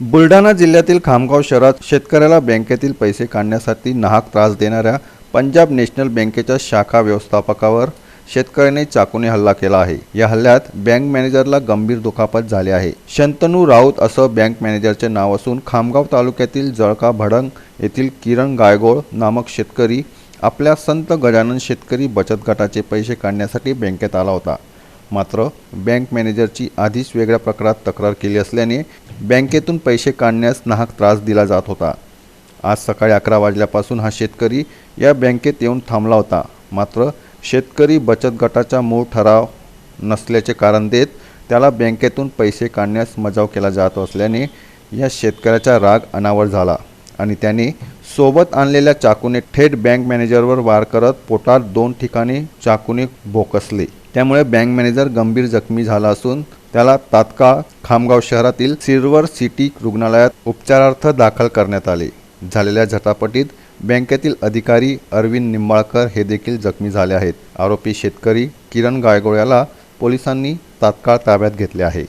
बुलढाणा जिल्ह्यातील खामगाव शहरात शेतकऱ्याला बँकेतील पैसे काढण्यासाठी नाहक त्रास देणाऱ्या पंजाब नॅशनल बँकेच्या शाखा व्यवस्थापकावर शेतकऱ्याने चाकूने हल्ला केला आहे. या हल्ल्यात बँक मॅनेजरला गंभीर दुखापत झाली आहे. शंतनू राऊत असं बँक मॅनेजरचे नाव असून खामगाव तालुक्यातील जळका भडंग येथील किरण गायगोळ नामक शेतकरी आपल्या संत गजानन शेतकरी बचत गटाचे पैसे काढण्यासाठी बँकेत आला होता. मात्र बँक मॅनेजरची आधीच वेगळ्या प्रकारात तक्रार केली असल्याने बँकेतून पैसे काढण्यास नाहक त्रास दिला जात होता. आज सकाळी अकरा वाजल्यापासून हा शेतकरी या बँकेत येऊन थांबला होता. मात्र शेतकरी बचत गटाचा मूळ ठराव नसल्याचे कारण देत त्याला बँकेतून पैसे काढण्यास मजाव केला जात असल्याने या शेतकऱ्याचा राग अनावर झाला आणि त्याने सोबत आणलेल्या चाकूने थेट बँक मॅनेजरवर वार करत पोटात दोन ठिकाणी चाकूने भोकसले. त्यामुळे बँक मॅनेजर गंभीर जखमी झाला असून त्याला तात्काळ खामगाव शहरातील सिल्वर सिटी रुग्णालयात उपचारार्थ दाखल करण्यात आले. झालेल्या झटापटीत बँकेतील अधिकारी अरविंद निंबाळकर हे देखील जखमी झाले आहेत. आरोपी शेतकरी किरण गायगोळ याला पोलिसांनी तात्काळ ताब्यात घेतले आहे.